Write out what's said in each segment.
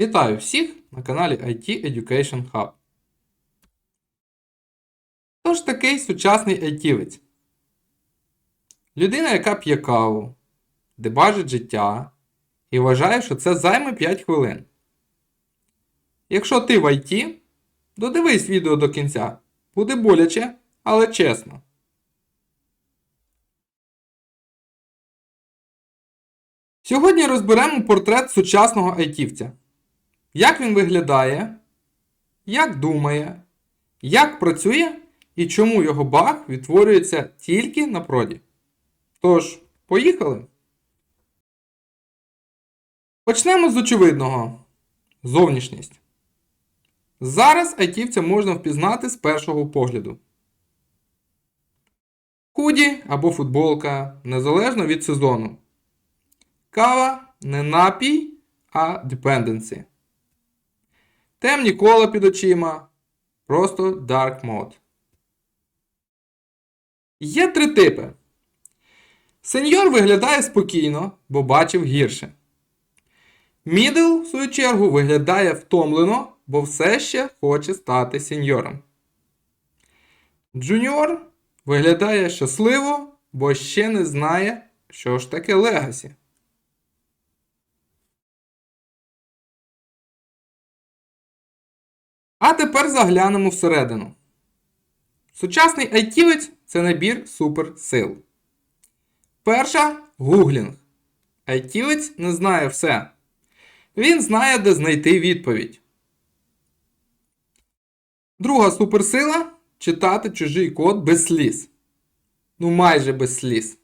Вітаю всіх на каналі IT Education Hub. Хто ж такий сучасний айтівець? Людина, яка п'є каву, дебажить життя і вважає, що це займе 5 хвилин. Якщо ти в IT, додивись відео до кінця. Буде боляче, але чесно. Сьогодні розберемо портрет сучасного айтівця. Як він виглядає, як думає, як працює і чому його баг відтворюється тільки на проді. Тож, поїхали. Почнемо з очевидного. Зовнішність. Зараз айтівця можна впізнати з першого погляду. Худі або футболка незалежно від сезону. Кава не напій, а dependency. Темні кола під очима. Просто Dark Mode. Є три типи. Сеньор виглядає спокійно, бо бачив гірше. Мідл, в свою чергу, виглядає втомлено, бо все ще хоче стати сеньором. Джуніор виглядає щасливо, бо ще не знає, що ж таке легасі. А тепер заглянемо всередину. Сучасний айтівець це набір суперсил. Перша гуглінг. Айтівець не знає все. Він знає, де знайти відповідь. Друга суперсила читати чужий код без сліз. Ну, майже без сліз.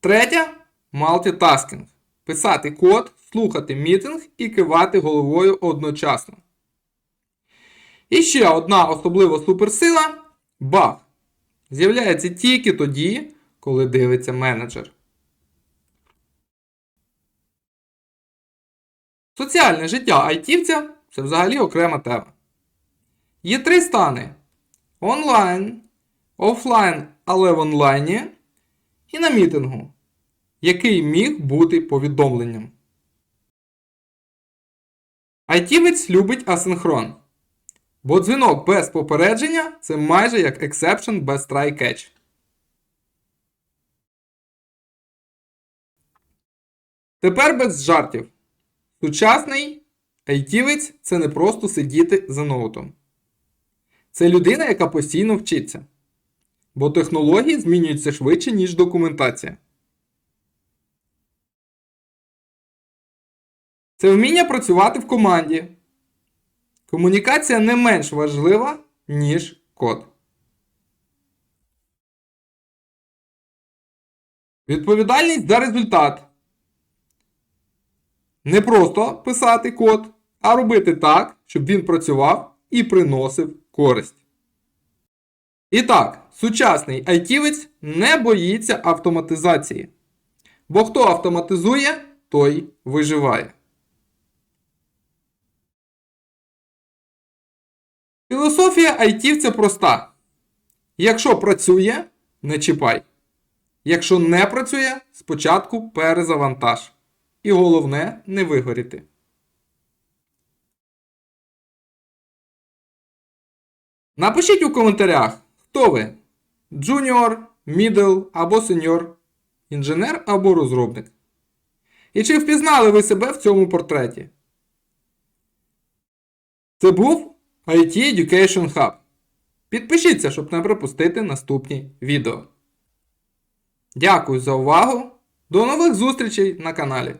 Третя малтитаскінг. Писати код, слухати мітинг і кивати головою одночасно. І ще одна особлива суперсила баг. З'являється тільки тоді, коли дивиться менеджер. Соціальне життя айтівця це взагалі окрема тема. Є три стани: онлайн, офлайн, але в онлайні, і на мітингу, який міг бути повідомленням. Айтівець любить асинхрон. Бо дзвінок без попередження це майже як exception без try catch. Тепер без жартів. Сучасний айтівець це не просто сидіти за ноутом. Це людина, яка постійно вчиться. Бо технології змінюються швидше, ніж документація. Це вміння працювати в команді. Комунікація не менш важлива, ніж код. Відповідальність за результат. Не просто писати код, а робити так, щоб він працював і приносив користь. І так, сучасний айтівець не боїться автоматизації. Бо хто автоматизує, той виживає. Філософія айтівця проста. Якщо працює, не чіпай. Якщо не працює, спочатку перезавантаж. І головне не вигоріти. Напишіть у коментарях, хто ви? Джуніор, мідл або сеньор, інженер або розробник. І чи впізнали ви себе в цьому портреті? Це був IT Education Hub. Підпишіться, щоб не пропустити наступні відео. Дякую за увагу. До нових зустрічей на каналі.